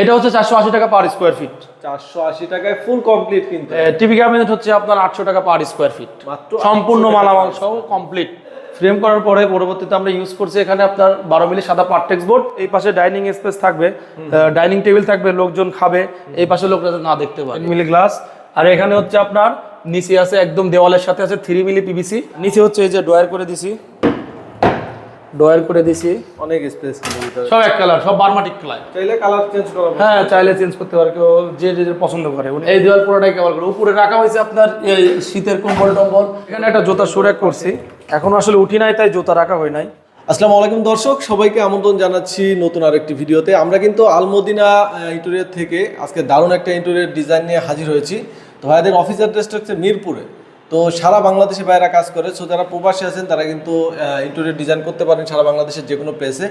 এটা হচ্ছে চারশো আশি টাকা পার স্কোয়ার ফিট চারশো আশি টাকায় ফুল কমপ্লিট কিন্তু। টিভি ক্যাবিনেট হচ্ছে আপনার আটশো টাকা পার স্কোয়ার ফিট সম্পূর্ণ 800 মালামাল সহ কমপ্লিট ফ্রেম করার পরে পরবর্তীতে আমরা ইউজ করছি এখানে আপনার বারো মিলি সাদা পার্টেক্স বোর্ড এই পাশে ডাইনিং স্পেস থাকবে। ডাইনিং টেবিল থাকবে লোকজন খাবে। এই পাশে লোকরা না দেখতে পারে। মিলি গ্লাস আর এখানে হচ্ছে আপনার নিচে আছে একদম দেওয়ালের সাথে আছে থ্রি মিলি পিভিসি নিচে হচ্ছে এই যে ডয়ার করে দিছি। ডয়ার করে দিছি। অনেক স্পেস সব এক কালার সব বারমাটিক কালার চাইলে কালার চেঞ্জ করা। হ্যাঁ চাইলে চেঞ্জ করতে পারে কেউ যে যে যে পছন্দ করে। এই দেওয়াল পুরোটাই কেবল করে। উপরে রাখা হয়েছে আপনার এই শীতের কম্বল টম্বল। এখানে একটা জুতা সুরেক করছি। এখন আসলে উঠি নাই তাই জুতা রাখা হয় নাই। আসসালামু আলাইকুম দর্শক সবাইকে আমন্ত্রণ জানাচ্ছি নতুন আরেকটি ভিডিওতে। আমরা কিন্তু আলমদিনা ইন্টেরিয়র থেকে আজকে দারুণ একটা ইন্টেরিয়র ডিজাইন নিয়ে হাজির হয়েছি। তো ভাইদের অফিস অ্যাড্রেসটা হচ্ছে মিরপুরে। তো সারা বাংলাদেশে বাইরা কাজ করে সো যারা প্রবাসী আছেন তারা কিন্তু ইন্টেরিয়র ডিজাইন করতে পারেন সারা বাংলাদেশের যে কোনো প্লেসে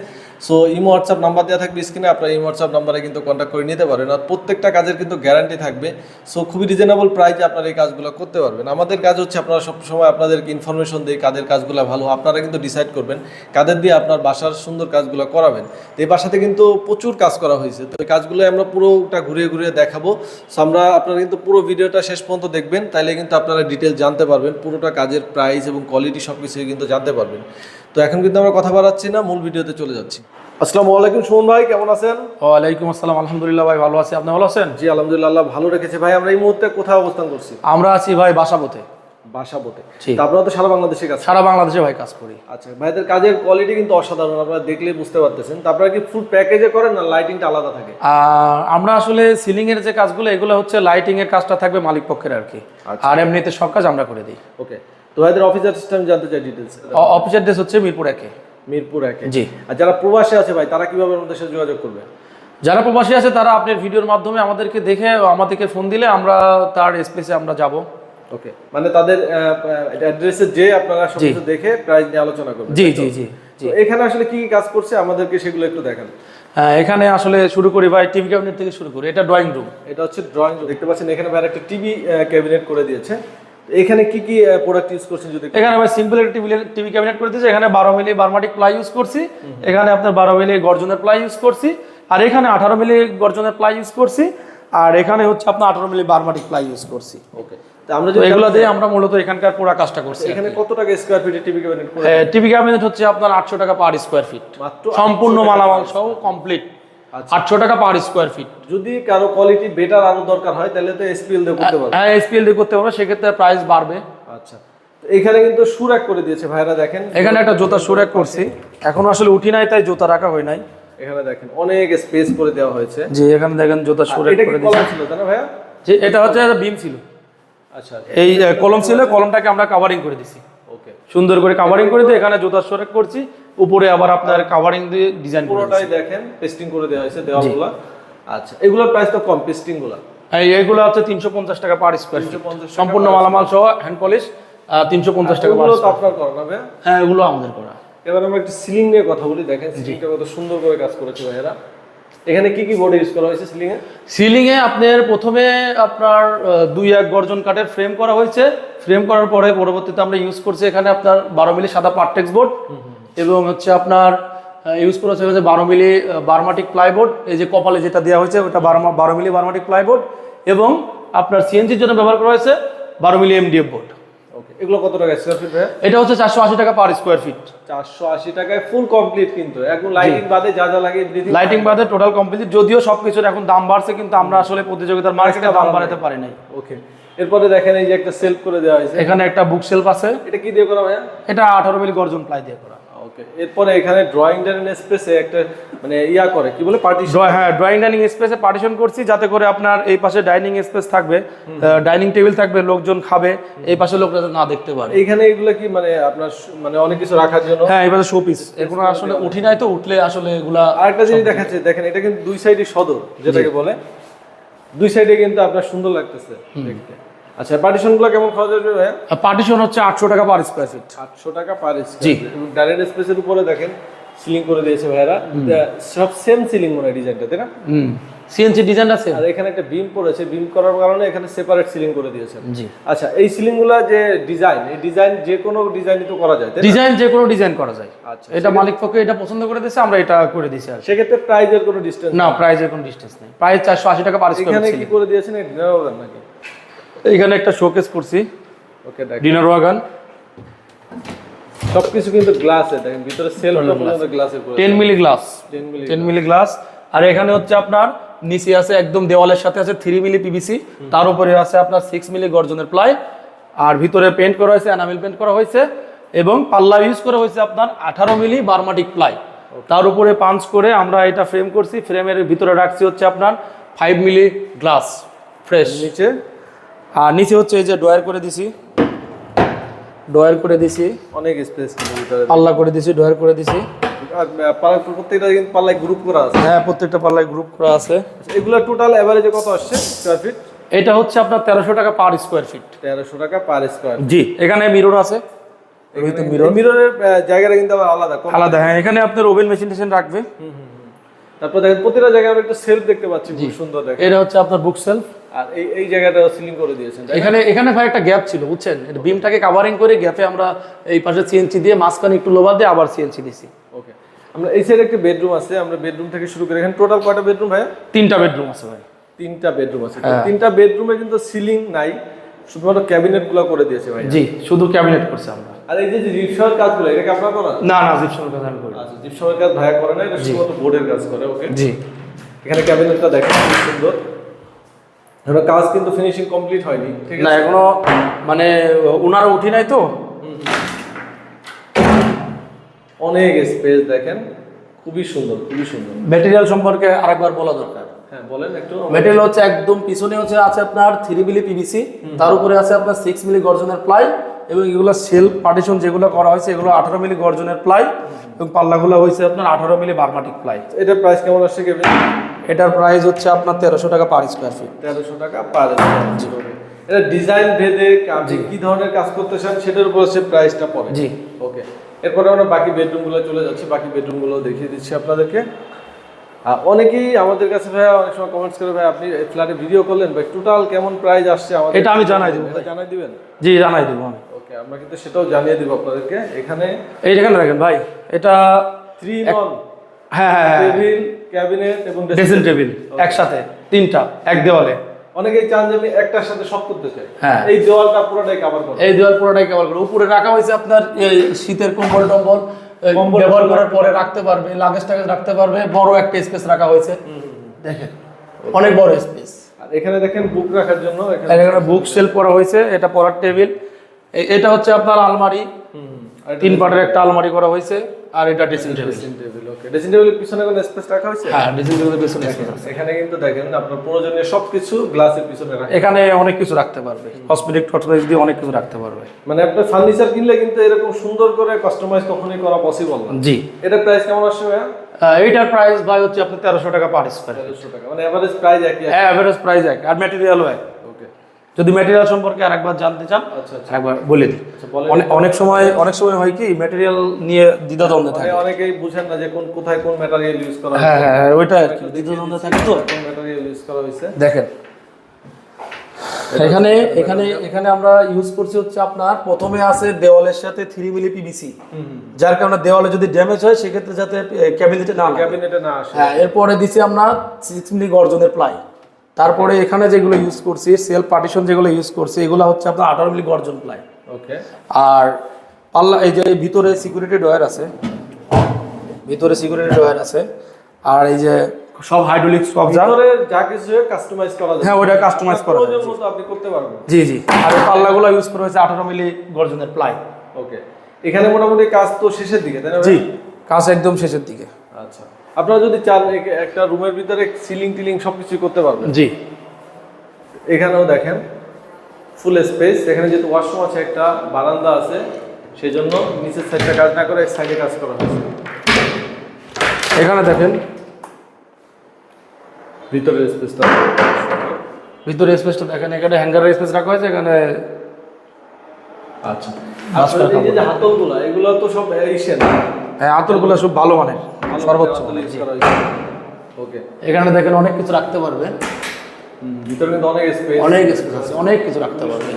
সো ইমো হোয়াটসঅ্যাপ নাম্বার দেওয়া থাকবে স্ক্রিনে আপনারা ইমো হোয়াটসঅ্যাপ নাম্বারে কিন্তু কন্ট্যাক্ট করে নিতে পারেন। আর প্রত্যেকটা কাজের কিন্তু গ্যারান্টি থাকবে। সো খুবই রিজনেবল প্রাইসে আপনারা এই কাজগুলো করতে পারবেন। আমাদের কাজ হচ্ছে আপনারা সবসময় আপনাদেরকে ইনফরমেশন দিই কাদের কাজগুলো ভালো, আপনারা কিন্তু ডিসাইড করবেন কাদের দিয়ে আপনার বাসার সুন্দর কাজগুলো করাবেন। তো এই বাসাতে কিন্তু প্রচুর কাজ করা হয়েছে। তো এই কাজগুলো আমরা পুরোটা ঘুরিয়ে ঘুরিয়ে দেখাবো। সো আমরা, আপনারা কিন্তু পুরো ভিডিওটা শেষ পর্যন্ত দেখবেন, তাইলে কিন্তু আপনারা ডিটেল জানতে পারবেন। পুরোটা কাজের প্রাইস এবং কোয়ালিটি সব কিছু কিন্তু জানতে পারবেন। তো এখন কিন্তু আমরা কথা বাড়াচ্ছি না মূল ভিডিওতে চলে যাচ্ছি। আসসালামু আলাইকুম সুমন ভাই কেমন আছেন? ওয়ালাইকুম আসসালাম আলহামদুলিল্লাহ ভাই ভালো আছি। আপনি ভালো আছেন? জি আলহামদুলিল্লাহ আল্লাহ ভালো রেখেছে ভাই। আমরা এই মুহূর্তে কোথায় অবস্থান করছি? আমরা আছি ভাই বাসাবোতে বাসাবোতে আপনারা তো সারা বাংলাদেশে কাজ সারা বাংলাদেশে ভাই কাজ করি। আচ্ছা ভাইদের কাজের কোয়ালিটি কিন্তু অসাধারণ আপনারা দেখলেই বুঝতে পারতেছেন। আপনারা কি ফুল প্যাকেজে করেন না লাইটিংটা আলাদা থাকে? আমরা আসলে সিলিং এর যে কাজগুলো এগুলো হচ্ছে লাইটিং এর কাজটা থাকবে মালিক পক্ষের আর কি। আর এমনিতে সব কাজ আমরা করে দিই। ওকে তো ভাইদের অফিসার সিস্টেম জানতে চাই ডিটেলস অ- অফিসের ড্রেস হচ্ছে মিরপুর একে। মিরপুর একে। জি। আর যারা প্রবাসী আছে ভাই তারা কীভাবে আমাদের সাথে যোগাযোগ করবে? যারা প্রবাসী আছে তারা আপনার ভিডিওর মাধ্যমে আমাদেরকে দেখে আমাদেরকে ফোন দিলে আমরা তার স্পেসে আমরা যাব। ওকে। মানে তাদের অ্যাড্রেসে যে আপনারা সব কিছু দেখে প্রাইস নিয়ে আলোচনা করবেন জি জি জি জি। এখানে আসলে কি কি কাজ করছে? আমাদেরকে সেগুলো একটু দেখান। হ্যাঁ এখানে আসলে শুরু করি ভাই টিভি ক্যাবিনেট থেকে শুরু করি। এটা ড্রয়িং রুম এটা হচ্ছে ড্রয়িং রুম দেখতে পাচ্ছেন এখানে ভাই একটা টিভি ক্যাবিনেট করে দিয়েছে। এখানে কি কি প্রোডাক্ট ইউজ করছেন যদি এখানে ভাই সিম্পল একটা টিভি টিভি ক্যাবিনেট করে দিয়েছি এখানে বারো মিলি বারমাটিক প্লাই ইউজ করছি। এখানে আপনার বারো মিলি গর্জনের প্লাই ইউজ করছি। আর এখানে আঠারো মিলি গর্জনের প্লাই ইউজ করছি। আর এখানে হচ্ছে আপনার আঠারো মিলি বারমাটিক প্লাই ইউজ করছি। ওকে তো আমরা যদি এগুলো দিয়ে আমরা মূলত এখানকার পুরো কাজটা করছি এখানে কত টাকা স্কোয়ার ফিটের টিভি ক্যাবিনেট টিভি ক্যাবিনেট হচ্ছে আপনার আটশো টাকা পার স্কোয়ার ফিট সম্পূর্ণ মালামাল সহ কমপ্লিট। আটশো টাকা পার স্কোয়ার ফিট যদি কারও কোয়ালিটি বেটার আরও দরকার হয় তাহলে তো এসপিএল দিয়ে করতে পারবে। হ্যাঁ এসপিএল দিয়ে করতে পারবে সেক্ষেত্রে প্রাইস বাড়বে। আচ্ছা। এখানে কিন্তু সুরাক করে দিয়েছে ভাইরা দেখেন। এখানে একটা জুতা সুরেক করছি। এখনও আসলে উঠি নাই তাই জুতা রাখা হয় নাই। এখানে দেখেন অনেক স্পেস করে দেওয়া হয়েছে। যে এখানে দেখেন জুতা সুরেক এটা করে দিয়েছি। কলম ছিল তাই না ভাইয়া? যে এটা হচ্ছে বিম ছিল। আচ্ছা। এই কলম ছিল কলমটাকে আমরা কাভারিং করে দিছি। ওকে সুন্দর করে কাভারিং করে দিয়ে এখানে জুতা সুরেক করছি। উপরে আবার আপনার কাভারিং দিয়ে ডিজাইন পুরোটাই দেখেন পেস্টিং করে দেওয়া হয়েছে দেওয়ালগুলো। আচ্ছা এগুলোর প্রাইস তো কম পেস্টিংগুলা এই এইগুলো হচ্ছে তিনশো পঞ্চাশ টাকা পার স্কোয়ার ফিট 350 টাকা সম্পূর্ণ মালামাল সহ হ্যান্ড পলিশ তিনশো পঞ্চাশ টাকা এগুলো তো আপনার করা হ্যাঁ এগুলো আমাদের করা। এবার আমরা একটু সিলিং নিয়ে কথা বলি দেখেন সিলিংটা কত সুন্দর করে কাজ করেছে ভাইয়েরা। এখানে কি কি বোর্ড ইউজ করা হয়েছে সিলিং এ সিলিং এ আপনার প্রথমে আপনার দুই এক গর্জন কাঠের ফ্রেম করা হয়েছে। ফ্রেম করার পরে পরবর্তীতে আমরা ইউজ করছি এখানে আপনার বারো মিলি সাদা পার্টেক্স বোর্ড এবং হচ্ছে আপনার ইউজ করা হচ্ছে বারো মিলি বারমাটিক প্লাইবোর্ড এই যে কপালে যেটা দেওয়া হয়েছে ওটা বারো বারো মিলি বারমাটিক প্লাইবোর্ড এবং আপনার সিএনজির জন্য ব্যবহার করা হয়েছে বারো মিলি এমডিএফ বোর্ড ওকে এগুলো কত টাকা স্কোয়ার ফিট এটা হচ্ছে চারশো আশি টাকা পার স্কোয়ার ফিট চারশো আশি টাকায় ফুল কমপ্লিট কিন্তু। এখন লাইটিং বাদে যা যা লাগে লাইটিং বাদে টোটাল কমপ্লিট যদিও সবকিছুর এখন দাম বাড়ছে কিন্তু আমরা আসলে প্রতিযোগিতার মার্কেটে দাম বাড়াতে পারি নাই। ওকে এরপরে দেখেন এই যে একটা সেলফ করে দেওয়া হয়েছে। এখানে একটা বুক শেলফ আছে। এটা কি দিয়ে করা ভাইয়া? এটা আঠারো মিলি গর্জন প্লাই দিয়ে করা। ওকে এরপরে এখানে ড্রয়িং ডাইনিং স্পেসে একটা মানে ইয়া করে কি বলে পার্টিশন হ্যাঁ ড্রয়িং ডাইনিং স্পেসে পার্টিশন করছি যাতে করে আপনার এই পাশে ডাইনিং স্পেস থাকবে। ডাইনিং টেবিল থাকবে লোকজন খাবে এই পাশে লোকরা না দেখতে পারে। এইখানে এগুলো কি মানে আপনার মানে অনেক কিছু রাখার জন্য? হ্যাঁ এই পাশে শোপিস এগুলো আসলে উঠি নাই তো উঠলে আসলে এগুলা আরেকটা জিনিস দেখাচ্ছে দেখেন এটা কিন্তু দুই সাইডে সদর যেটাকে বলে। দুই সাইডে কিন্তু আপনার সুন্দর লাগতেছে দেখতে। আচ্ছা পার্টিশনগুলো কেমন খরচ আসবে পার্টিশন হচ্ছে আটশো টাকা পার স্কোয়ার ফিট আটশো টাকা পার জি। ডাইরেক্ট স্পেসের উপরে দেখেন সিলিং করে দিয়েছে ভাইয়ারা। সব সেম সিলিং মনে হয় ডিজাইনটা তাই না? হুম। সিএনসি ডিজাইন আছে? আর এখানে একটা বিম পড়েছে। বিম করার কারণে এখানে সেপারেট সিলিং করে দিয়েছেন জি। আচ্ছা এই সিলিংগুলো যে ডিজাইন এই ডিজাইন যে কোনো ডিজাইনই তো করা যায় ডিজাইন যে কোনো ডিজাইন করা যায়। আচ্ছা এটা মালিক পক্ষে এটা পছন্দ করে দিয়েছে আমরা এটা করে দিয়েছি আর সেক্ষেত্রে প্রাইজের কোনো ডিস্টেন্স না প্রাইজের কোনো ডিস্টেন্স নেই। প্রাইস চারশো আশি টাকা পার এখানে স্কোয়ার কি করে দিয়েছেন ডিনার নাকি? এখানে একটা শোকেস করছি। ওকে ডিনার ওয়াগান সবকিছু কিন্তু গ্লাসে দেখেন ভিতরে পর্যন্ত গ্লাসে করে ten milli glass 10 milli glass আর এখানে হচ্ছে আপনার নিচে আছে একদম দেওয়ালের সাথে আছে থ্রি মিলি পিভিসি তার উপরে আছে আপনার সিক্স মিলি গর্জনের প্লাই আর ভিতরে পেন্ট করা হয়েছে এনামেল পেইন্ট করা হয়েছে। এবং পাল্লা ইউজ করা হয়েছে আপনার আঠারো মিলি বার্মাটিক প্লাই তার উপরে পাঞ্চ করে আমরা এটা ফ্রেম করছি। ফ্রেমের ভিতরে রাখছি হচ্ছে আপনার ফাইভ মিলি গ্লাস ফ্রেশ নিচে আর নিচে হচ্ছে এই যে ডয়ার করে দিছি। ডয়ার করে দিছি। অনেক স্পেস পাল্লা করে দিছি ডয়ার করে দিছি। প্রত্যেকটা কিন্তু পাল্লায় গ্রুপ করা আছে। হ্যাঁ প্রত্যেকটা পাল্লায় গ্রুপ করা আছে। এগুলো টোটাল এভারেজে কত আসছে স্কোয়ার ফিট এটা হচ্ছে আপনার তেরোশো টাকা পার স্কোয়ার ফিট তেরোশো টাকা পার স্কোয়ার জি এখানে মিরর আছে। মিরর মিররের জায়গাটা কিন্তু আবার আলাদা। আলাদা হ্যাঁ এখানে আপনার ওভেন মেশিন টেশিন রাখবে। তারপর দেখেন প্রতিটা জায়গায় আমরা একটা সেলফ দেখতে পাচ্ছি খুব সুন্দর দেখেন। এটা হচ্ছে আপনার বুক সেলফ আর এই এই জায়গাটা সিলিং করে দিয়েছেন এখানে এখানে ভাই একটা গ্যাপ ছিল বুঝছেন? বিমটাকে কাভারিং করে গ্যাপে আমরা এই পাশে সিএনসি দিয়ে মাঝখানে একটু লোবার দিয়ে আবার সিএনসি দিছি। ওকে আমরা এই সাইডে একটা বেডরুম আছে আমরা বেডরুম থেকে শুরু করি এখানে টোটাল কয়টা বেডরুম ভাই তিনটা বেডরুম আছে ভাই। তিনটা বেডরুম আছে। তিনটা বেডরুমে কিন্তু সিলিং নাই শুধুমাত্র ক্যাবিনেটগুলো করে দিয়েছে ভাই জি শুধু ক্যাবিনেট করছে আমরা। আর এই যে রিক্সার কাজগুলো এটা কি আপনার করা না না জিপসনের কথা আমি করি আচ্ছা জিপসমের কাজ ভাইয়া করে না এটা শুধুমাত্র বোর্ডের কাজ করে ওকে জি। এখানে ক্যাবিনেটটা দেখেন খুব সুন্দর। এখনও কাজ কিন্তু ফিনিশিং কমপ্লিট হয়নি ঠিক না এখনও মানে ওনারা উঠি নাই তো? অনেক স্পেস দেখেন খুবই সুন্দর খুবই সুন্দর। ম্যাটেরিয়াল সম্পর্কে আরেকবার বলা দরকার। হ্যাঁ বলেন একটু। মেটেরিয়াল হচ্ছে একদম পিছনে হচ্ছে আছে আপনার থ্রি মিলি পিভিসি তার উপরে আছে আপনার সিক্স মিলি গর্জনের প্লাই এবং এগুলো সেল পার্টিশন যেগুলো করা হয়েছে এগুলো আঠারো মিলি গর্জনের প্লাই এবং পাল্লাগুলো হয়েছে আপনার আঠারো মিলি বার্মাটিক প্লাই এটার প্রাইস কেমন আসছে কেবিন এটার প্রাইস হচ্ছে আপনার তেরোশো টাকা পার স্কোয়ার ফিট তেরোশো টাকা পার এটা ডিজাইন ভেদে আপনি কি ধরনের কাজ করতে চান সেটার উপর সে প্রাইসটা পড়ে। জি। ওকে এরপরে আমরা বাকি বেডরুমগুলো চলে যাচ্ছি বাকি বেডরুমগুলো দেখিয়ে দিচ্ছি আপনাদেরকে। আর অনেকেই আমাদের কাছে ভাই অনেক সময় কমেন্টস করে ভাই আপনি ফ্ল্যাটে ভিডিও করলেন ভাই টোটাল কেমন প্রাইস আসছে আমাদের এটা আমি জানাই দেবো। জানাই দিবেন? জি জানাই দেবো আমি। ওকে আমরা কিন্তু সেটাও জানিয়ে দিব আপনাদেরকে। এখানে এই যেখানে দেখেন ভাই এটা থ্রি নন হ্যাঁ হ্যাঁ হ্যাঁ টেবিল ক্যাবিনেট এবং ড্রেসিং টেবিল একসাথে তিনটা এক দেওয়ালে। অনেকেই চান যে আমি একটার সাথে সব করতে চাই। হ্যাঁ। এই দেওয়ালটা পুরোটাই কভার এই দেওয়াল পুরোটাই কভার করে উপরে রাখা হয়েছে আপনার শীতের কম্বল টম্বল। ব্যবহার করার পরে রাখতে পারবে লাগেজ টাগেজ রাখতে পারবে বড় একটা স্পেস রাখা হয়েছে। দেখেন অনেক বড় স্পেস আর এখানে দেখেন বুক রাখার জন্য এখানে বুক সেল করা হয়েছে এটা পড়ার টেবিল এটা হচ্ছে আপনার আলমারি। তিন পাটের একটা আলমারি করা হয়েছে আর এটা dressing table dressing table okay dressing টেবিলের পিছনে কোনো স্পেস রাখা হয়েছে? হ্যাঁ ড্রেসিং টেবিলের পেছনে space আছে। এখানে কিন্তু দেখেন আপনার প্রয়োজনীয় সবকিছু গ্লাসের পিছনে রাখা এখানে অনেক কিছু রাখতে পারবে। কসমেটিক টসমেটিক দিয়ে অনেক কিছু রাখতে পারবে। মানে আপনার ফার্নিচার কিনলে কিন্তু এরকম সুন্দর করে কাস্টমাইজ কখনোই করা পসিবল না। জি। এটা প্রাইস কেমন আসবে এইটার প্রাইস ভাই হচ্ছে আপনার তেরোশো টাকা পার স্কোয়ার তেরোশো টাকা মানে এভারেজ প্রাইস একই হ্যাঁ অ্যাভারেজ প্রাইস এক আর ম্যাটেরিয়ালও এক ওকে যদি ম্যাটেরিয়াল সম্পর্কে আরেকবার জানতে চান আচ্ছা আচ্ছা। একবার বলে দিই। আচ্ছা অনেক সময় অনেক সময় হয় কি ম্যাটেরিয়াল নিয়ে দ্বিধাদ্বন্দ্বে মানে থাকে। অনেকেই বুঝেন না যে কোন কোথায় কোন ম্যাটেরিয়াল ইউজ করা হ্যাঁ হ্যাঁ হ্যাঁ ওইটা আর কি। দ্বিধাদ্বন্দ্বে থাকে তো কোন ম্যাটেরিয়াল ইউজ করা হয়েছে। দেখেন। এখানে এখানে এখানে আমরা ইউজ করছি হচ্ছে আপনার প্রথমে আছে দেওয়ালের সাথে থ্রি মিলি পিভিসি যার কারণে দেওয়ালে যদি ড্যামেজ হয় সেক্ষেত্রে যাতে ক্যাবিনেটে না ক্যাবিনেটে না আসে। হ্যাঁ এরপরে দিছি আমরা সিক্স মিলি গর্জনের প্লাই তারপরে এখানে যেগুলো ইউজ করছি সেলফ পার্টিশন যেগুলো ইউজ করছি এগুলো হচ্ছে আপনার আঠারো মিলি গর্জন প্লাই। ওকে আর পাল্লা এই যে ভিতরে সিকিউরিটি ডয়ার আছে ভিতরে সিকিউরিটি ডয়ার আছে আর এই যে সব হাইড্রোলিক সব যা ভিতরে যা কিছু কাস্টমাইজ করা যায় হ্যাঁ, ওটা কাস্টমাইজ করা যায়, প্রয়োজন মতো আপনি করতে পারবেন। জি জি। আর পাল্লাগুলো ইউজ করা হয়েছে আঠারো মিলি গর্জনের প্লাই। ওকে এখানে মোটামুটি কাজ তো শেষের দিকে তাই না জি কাজ একদম শেষের দিকে। আচ্ছা। আপনারা যদি চান একটা রুমের ভিতরে সিলিং টিলিং সবকিছু করতে পারবেন। জি। এখানেও দেখেন ফুল স্পেস এখানে যেহেতু ওয়াশরুম আছে একটা বারান্দা আছে সেই জন্য নিচের সাইডটা কাজ না করে এক সাইডে কাজ করা হয়েছে। এখানে দেখেন। ভিতরের স্পেসটা ভিতরে স্পেসটা দেখেন এখানে হ্যাঙ্গারের স্পেস রাখা হয়েছে এখানে আচ্ছা। হাতলগুলো এগুলো তো সব এশিয়ান হ্যাঁ আতরগুলো সব ভালো মানের সর্বোচ্চ। ওকে। এখানে দেখেন অনেক কিছু রাখতে পারবে। ভিতরে কিন্তু অনেক স্পেস অনেক স্পেস আছে অনেক কিছু রাখতে পারবে।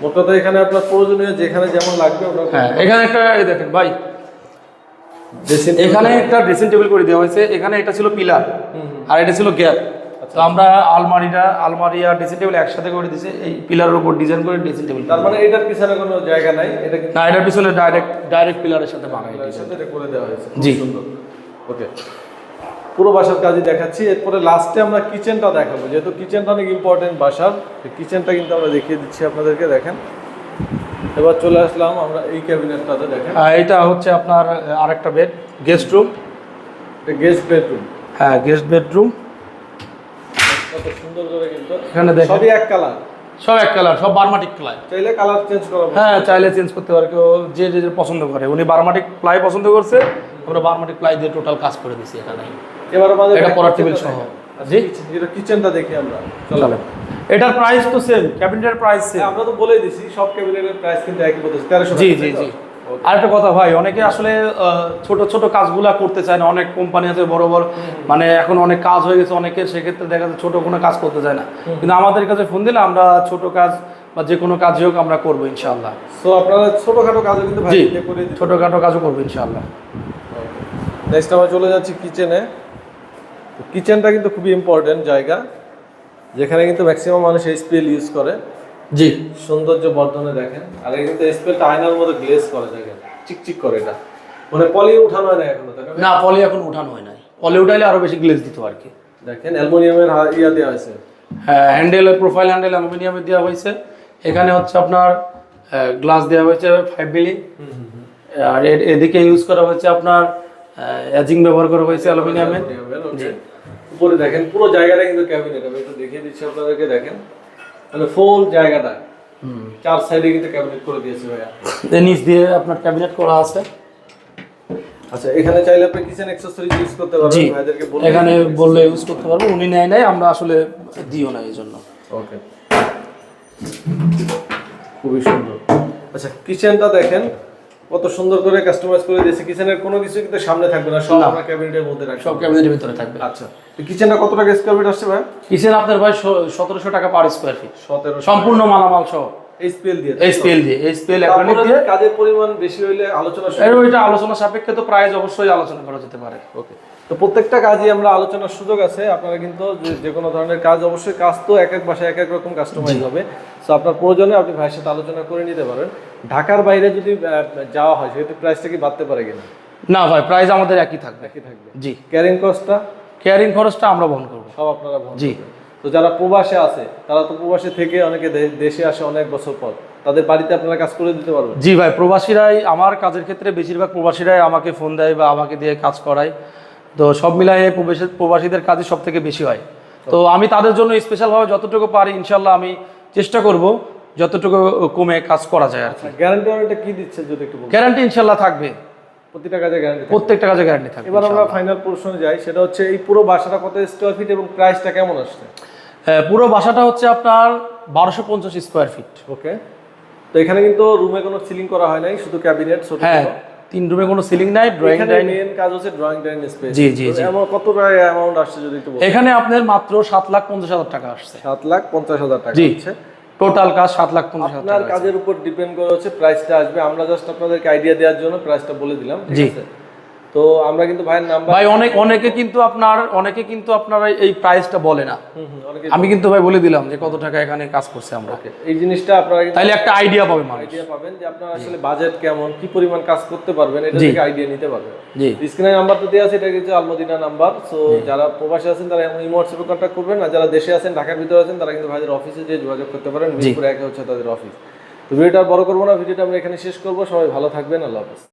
মোট কথা এখানে আপনার প্রয়োজনীয় যেখানে যেমন লাগবে ওটা হ্যাঁ এখানে একটা এই দেখেন ভাই। এখানে একটা ড্রেসিং টেবিল করে দেওয়া হয়েছে। এখানে এটা ছিল পিলার আর এটা ছিল গ্যাপ তো আমরা আলমারিটা আলমারি আর ড্রেসিং টেবিল একসাথে করে দিয়েছি এই পিলারের উপর ডিজাইন করে ড্রেসিং টেবিল তার মানে এটার পিছনে কোনো জায়গা নাই? এটা না এটার পিছনে ডাইরেক্ট ডাইরেক্ট পিলারের সাথে বানাই সাথে এটা করে দেওয়া হয়েছে। জি। সুন্দর। ওকে পুরো বাসার কাজই দেখাচ্ছি। এরপরে লাস্টে আমরা কিচেনটা দেখাবো। যেহেতু কিচেনটা অনেক ইম্পর্টেন্ট বাসার কিচেনটা কিন্তু আমরা দেখিয়ে দিচ্ছি আপনাদেরকে দেখেন। এবার চলে আসলাম আমরা এই ক্যাবিনেটটাতে দেখেন। এটা হচ্ছে আপনার আরেকটা bed guest room guest bedroom হ্যাঁ গেস্ট বেডরুম কত সুন্দর করে কিন্তু এখানে দেখেন। সবই এক কালার। সব এক কালার সব বারমাটিক প্লাই। চাইলে কালার চেঞ্জ করা হ্যাঁ চাইলে চেঞ্জ করতে পারে কেউ যে যে পছন্দ করে। উনি বারমাটিক প্লাই পছন্দ করছে আমরা বারমাটিক প্লাই দিয়ে টোটাল কাজ করে দিছি এখানে। এবার আমাদের এটা পড়ার টেবিল সহ। আচ্ছা, জি? এটা কিচেনটা দেখি আমরা। চলে। এটার প্রাইস তো সেম ক্যাবিনেটের প্রাইস সেম আমরা তো বলেই দিছি সব ক্যাবিনেটের প্রাইস কিন্তু একই বলতেছি তেরোশো জি জি জি। আরেকটা কথা ভাই অনেকে আসলে ছোট ছোট কাজগুলা করতে চায় না। অনেক কোম্পানি আছে বড় বড়। মানে এখন অনেক কাজ হয়ে গেছে অনেকের সেক্ষেত্রে দেখা যাচ্ছে ছোট কোনো কাজ করতে চায় না। কিন্তু আমাদের কাছে ফোন দিলে আমরা ছোট কাজ বা যে কোনো কাজই হোক আমরা করব ইনশাআল্লাহ। তো আপনারা ছোটখাটো কাজও কিন্তু ভাই ছোটখাটো কাজও করব ইনশাআল্লাহ। নেক্সট আমরা চলে যাচ্ছি কিচেনে কিচেনটা কিন্তু খুবই ইম্পর্টেন্ট জায়গা। যেখানে কিন্তু ম্যাক্সিমাম মানুষ এই স্পেল ইউজ করে। জি। সৌন্দর্য বর্ধনে দেখেন। আর এই কিন্তু স্পেলটা আয়নার মধ্যে গ্লেজ করে দেখেন। চিকচিক করে এটা। মানে পলি উঠানো হয় না এখনও না? না পলি এখন উঠানো হয় নাই। পলি উঠাইলে আরও বেশি গ্লেজ দিত আর কি। দেখেন অ্যালুমিনিয়ামের ইয়া দেওয়া হয়েছে। হ্যাঁ হ্যান্ডেল প্রোফাইল হ্যান্ডেল অ্যালুমিনিয়ামের দেওয়া হয়েছে। এখানে হচ্ছে আপনার গ্লাস দেওয়া হয়েছে ফাইভ মিলি আর এদিকে ইউজ করা হয়েছে আপনার এজিং ব্যবহার করা হয়েছে অ্যালুমিনিয়ামের উপরে দেখেন পুরো জায়গাটা কিন্তু ক্যাবিনেট আমি একটু দেখিয়ে দিচ্ছি আপনাদেরকে দেখেন। মানে ফুল জায়গাটা। চার সাইডে কিন্তু ক্যাবিনেট করে দিয়েছে ভাইয়া। নিচ দিয়ে আপনার ক্যাবিনেট করা আছে। আচ্ছা এখানে চাইলে আপনি কিচেন অ্যাক্সেসরিজ ইউজ করতে পারবেন ভাইদেরকে বলে এখানে বললে ইউজ করতে পারব উনি নেয় নাই আমরা আসলে দিও না এই জন্য ওকে খুবই সুন্দর। আচ্ছা কিচেনটা দেখেন। কত সুন্দর করে কাস্টমাইজ করে দিয়েছে। কিচেনের কোনো কিছু কিন্তু সামনে থাকবে না সব আমরা ক্যাবিনেটের মধ্যে রাখব। সব ক্যাবিনেটের ভিতরে থাকবে। আচ্ছা তো কিচেনটা কত টাকা স্কোয়ার ফিট আসছে ভাই? কিচেন আপনার ভাই সতেরোশো টাকা পার স্কোয়ার ফিট সতেরো সম্পূর্ণ মালামাল সহ। দিয়ে। দিয়ে অ্যাক্রিলিক দিয়ে। কাজের পরিমাণ বেশি হইলে আলোচনা এর ওইটা আলোচনা সাপেক্ষে তো প্রাইস অবশ্যই আলোচনা করা যেতে পারে। ওকে তো প্রত্যেকটা কাজই আমরা আলোচনার সুযোগ আছে। আপনারা কিন্তু যে- যে কোনো ধরনের কাজ অবশ্যই কাজ তো এক এক বাসায় এক এক রকম কাস্টমাইজ হবে। সো আপনার প্রয়োজনে আপনি ভাইয়ের সাথে আলোচনা করে নিতে পারেন। ঢাকার বাইরে যদি যাওয়া হয় সেক্ষেত্রে প্রাইসটা কি বাড়তে পারে কিনা? না ভাই প্রাইস আমাদের একই থাকবে। একই থাকবে। জি। ক্যারিং কস্টটা ক্যারিং খরচটা আমরা বহন করব। সব আপনারা বহন জি। তো যারা প্রবাসে আছে তারা তো প্রবাসে থেকে অনেকে দেশে আসে অনেক বছর পর। তাদের বাড়িতে আপনারা কাজ করে দিতে পারবেন? জি ভাই প্রবাসীরাই আমার কাজের ক্ষেত্রে বেশিরভাগ প্রবাসীরাই আমাকে ফোন দেয় বা আমাকে দিয়ে কাজ করায়। তো সব প্রবাসী প্রবাসীদের কাজই সব থেকে বেশি হয়। তো আমি তাদের জন্য স্পেশালভাবে যতটুকু পারি ইনশাল্লাহ আমি চেষ্টা করব। যতটুকু কমে কাজ করা যায় আর কি। গ্যারান্টি ওয়ারেন্টি কি দিচ্ছে যদি একটু বলুন গ্যারান্টি ইনশাল্লাহ থাকবে। প্রতিটা কাজে গ্যারান্টি প্রত্যেকটা কাজে গ্যারান্টি থাকবে এবার আমরা ফাইনাল পোর্শনে যাই সেটা হচ্ছে এই পুরো বাসাটা কত স্কোয়ার ফিট এবং প্রাইসটা কেমন আসছে? পুরো বাসাটা হচ্ছে আপনার বারোশো পঞ্চাশ স্কোয়ার ফিট ওকে। তো এখানে কিন্তু রুমে কোনো সিলিং করা হয় নাই শুধু ক্যাবিনেট হ্যাঁ তিন রুমে কোনো সিলিং নাই ড্রয়িং ডাইনিং মেন কাজ হচ্ছে ড্রয়িং ডাইনিং স্পেস জি, জি, জি। এমন কত টাকা অ্যামাউন্ট আসছে যদি একটু বলুন এখানে আপনার মাত্র সাত লাখ পঞ্চাশ হাজার টাকা আসছে। সাত লাখ পঞ্চাশ হাজার টাকা হচ্ছে টোটাল কাজ সাত লাখ পঞ্চাশ আপনার কাজের উপর ডিপেন্ড করে হচ্ছে প্রাইসটা আসবে। আমরা জাস্ট আপনাদেরকে আইডিয়া দেওয়ার জন্য প্রাইসটা বলে দিলাম ঠিক জি। আছে? তো আমরা কিন্তু ভাইয়ের নাম্বার ভাই অনেক অনেকে কিন্তু আপনার অনেকে কিন্তু আপনার এই- প্রাইসটা বলে না। আমি কিন্তু ভাই বলে দিলাম যে কত টাকা এখানে কাজ করছে আমরা। এই জিনিসটা আপনারা তাইলে একটা আইডিয়া পাবে মানুষ। আইডিয়া পাবেন যে আপনার আসলে বাজেট কেমন কি পরিমাণ কাজ করতে পারবেন এটা থেকে আইডিয়া নিতে পারবেন। জি। স্ক্রিনে নাম্বার তো দেওয়া আছে এটা কিন্তু আলমদিনা নাম্বার সো যারা প্রবাসী আছেন তারা এমন ইমো হোয়াটসঅ্যাপে কন্ট্যাক্ট করবেন আর যারা দেশে আছেন ঢাকার ভিতরে আছেন তারা কিন্তু ভাইদের অফিসে যে যোগাযোগ করতে পারেন মিরপুর একে হচ্ছে তাদের অফিস তো ভিডিওটা বড় করব না ভিডিওটা আমরা এখানে শেষ করব। সবাই ভালো থাকবেন আল্লাহ হাফিজ।